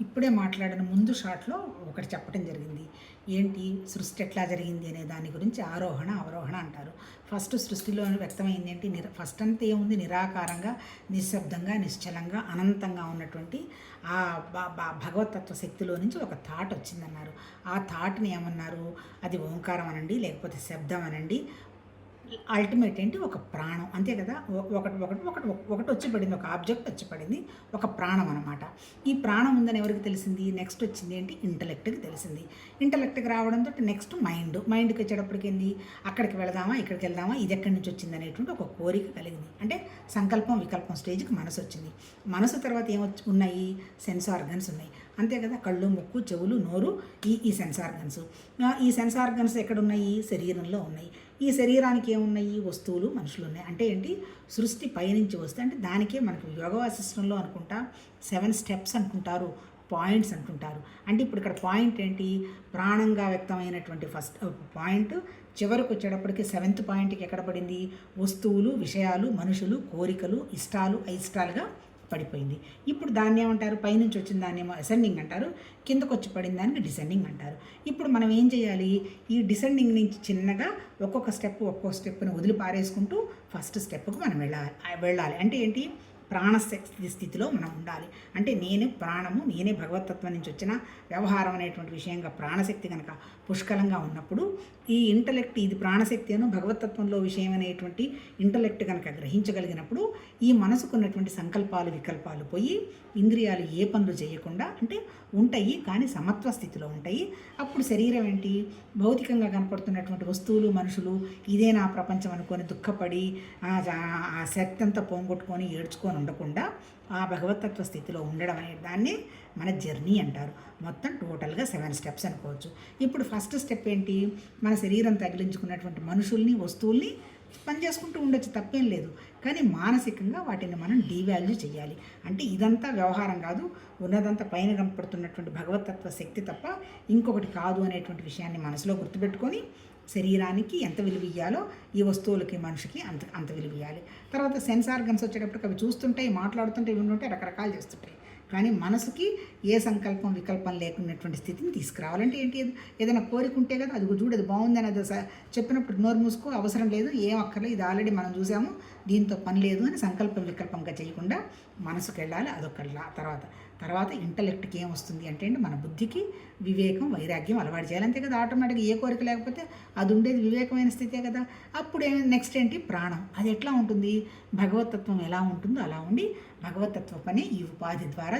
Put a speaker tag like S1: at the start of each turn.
S1: ఇప్పుడే మాట్లాడిన ముందు షాట్లో ఒకటి చెప్పడం జరిగింది. ఏంటి సృష్టి ఎట్లా జరిగింది అనే దాని గురించి ఆరోహణ అవరోహణ అంటారు. ఫస్ట్ సృష్టిలో వ్యక్తమైంది ఏంటి? నిర ఫస్ట్ అంతా ఏముంది? నిరాకారంగా నిశ్శబ్దంగా నిశ్చలంగా అనంతంగా ఉన్నటువంటి ఆ భగవతత్వ శక్తిలో నుంచి ఒక థాట్ వచ్చిందన్నారు. ఆ థాట్ని ఏమన్నారు? అది ఓంకారం అనండి లేకపోతే శబ్దం అనండి అల్టిమేట్ ఏంటి? ఒక ప్రాణం. అంతే కదా? ఒకటి ఒకటి ఒకటి ఒకటి వచ్చి పడింది. ఒక ఆబ్జెక్ట్ వచ్చి పడింది. ఒక ప్రాణం అనమాట ఈ ప్రాణం ఉందని ఎవరికి తెలిసింది? నెక్స్ట్ వచ్చింది ఏంటి? ఇంటలెక్ట్కి తెలిసింది. ఇంటలెక్ట్కి రావడంతో నెక్స్ట్ మైండ్ మైండ్కి వచ్చేటప్పటికి ఏంది? అక్కడికి వెళదామా? ఇక్కడికి వెళ్దామా? ఇది ఎక్కడి నుంచి వచ్చింది అనేటువంటి ఒక కోరిక కలిగింది. అంటే సంకల్పం వికల్పం స్టేజ్కి మనసు వచ్చింది. మనసు తర్వాత ఏమొచ్చి ఉన్నాయి? సెన్స్ ఆర్గన్స్ ఉన్నాయి. అంతే కదా? కళ్ళు ముక్కు చెవులు నోరు ఈ ఈ సెన్స్ ఆర్గన్స్ ఈ సెన్స్ ఆర్గన్స్ ఎక్కడ ఉన్నాయి? శరీరంలో ఉన్నాయి. ఈ శరీరానికి ఏమున్నాయి? వస్తువులు మనుషులు ఉన్నాయి. అంటే ఏంటి? సృష్టి పైనుంచి వస్తే అంటే దానికే మనకు యోగ అనుకుంటా సెవెన్ స్టెప్స్ అనుకుంటారు పాయింట్స్ అంటుంటారు. అంటే ఇప్పుడు ఇక్కడ పాయింట్ ఏంటి? ప్రాణంగా వ్యక్తమైనటువంటి ఫస్ట్ పాయింట్ చివరికి వచ్చేటప్పటికి సెవెంత్ పాయింట్కి ఎక్కడ పడింది? వస్తువులు విషయాలు మనుషులు కోరికలు ఇష్టాలు అయిష్టాలుగా పడిపోయింది. ఇప్పుడు దాన్ని ఏమంటారు పైనుంచి వచ్చిన దాన్ని ఏమో అసెండింగ్ అంటారు కిందకు వచ్చి పడిన దానికి డిసెండింగ్ అంటారు. ఇప్పుడు మనం ఏం చేయాలి? ఈ డిసెండింగ్ నుంచి చిన్నగా ఒక్కొక్క స్టెప్ ఒక్కొక్క స్టెప్ని వదిలి పారేసుకుంటూ ఫస్ట్ స్టెప్కు మనం వెళ్ళాలి వెళ్ళాలి. అంటే ఏంటి? ప్రాణశక్తి స్థితిలో మనం ఉండాలి. అంటే నేను ప్రాణము నేనే భగవతత్వం నుంచి వచ్చిన వ్యవహారం అనేటువంటి విషయంగా ప్రాణశక్తి కనుక పుష్కలంగా ఉన్నప్పుడు ఈ ఇంటలెక్ట్ ఇది ప్రాణశక్తి అను భగవతత్వంలో విషయం అనేటువంటి ఇంటలెక్ట్ కనుక గ్రహించగలిగినప్పుడు ఈ మనసుకు ఉన్నటువంటి సంకల్పాలు వికల్పాలు పోయి ఇంద్రియాలు ఏ పనులు చేయకుండా అంటే ఉంటాయి కానీ సమత్వ స్థితిలో ఉంటాయి. అప్పుడు శరీరం ఏంటి? భౌతికంగా కనపడుతున్నటువంటి వస్తువులు మనుషులు ఇదే నా ప్రపంచం అనుకొని దుఃఖపడి ఆ శక్తి అంతా పోగొట్టుకొని ఏడ్చుకొని ఉండకుండా ఆ భగవతత్వ స్థితిలో ఉండడం అనే దాన్ని మన జర్నీ అంటారు. మొత్తం టోటల్గా సెవెన్ స్టెప్స్ అనుకోవచ్చు. ఇప్పుడు ఫస్ట్ స్టెప్ ఏంటి? మన శరీరం తగిలించుకున్నటువంటి మనుషుల్ని వస్తువుల్ని పని చేసుకుంటూ ఉండొచ్చు తప్పేం లేదు. కానీ మానసికంగా వాటిని మనం డీవాల్యూ చేయాలి అంటే ఇదంతా వ్యవహారం కాదు. ఉన్నదంతా పైన కనపడుతున్నటువంటి భగవతత్వ శక్తి తప్ప ఇంకొకటి కాదు అనేటువంటి విషయాన్ని మనసులో గుర్తుపెట్టుకొని శరీరానికి ఎంత విలువ ఇవ్వాలో ఈ వస్తువులకి మనిషికి అంత అంత విలువ ఇవ్వాలి తర్వాత సెన్స్ ఆర్గన్స్ వచ్చేటప్పటికి అవి చూస్తుంటాయి మాట్లాడుతుంటాయి వింటుంటే రకరకాలు చేస్తుంటాయి. కానీ మనసుకి ఏ సంకల్పం వికల్పం లేకున్నటువంటి స్థితిని తీసుకురావాలంటే ఏంటి? ఏదైనా కోరిక ఉంటే కదా అది చూడు అది బాగుందని అది స- చెప్పినప్పుడు నోరు మూసుకో అవసరం లేదు ఏం అక్కర్లేదు ఇది ఆల్రెడీ మనం చూసాము దీంతో పని లేదు అని సంకల్పం వికల్పంగా చేయకుండా మనసుకు వెళ్ళాలి అదొక తర్వాత. తర్వాత ఇంటలెక్ట్కి ఏం వస్తుంది అంటే మన బుద్ధికి వివేకం వైరాగ్యం అలవాటు చేయాలి. అంతే కదా ఆటోమేటిక్గా ఏ కోరిక లేకపోతే అది ఉండేది వివేకమైన స్థితే కదా. అప్పుడు నెక్స్ట్ ఏంటి? ప్రాణం. అది ఎట్లా ఉంటుంది? భగవతత్వం ఎలా ఉంటుందో అలా ఉండి భగవతత్వ పని ఈ ఉపాధి ద్వారా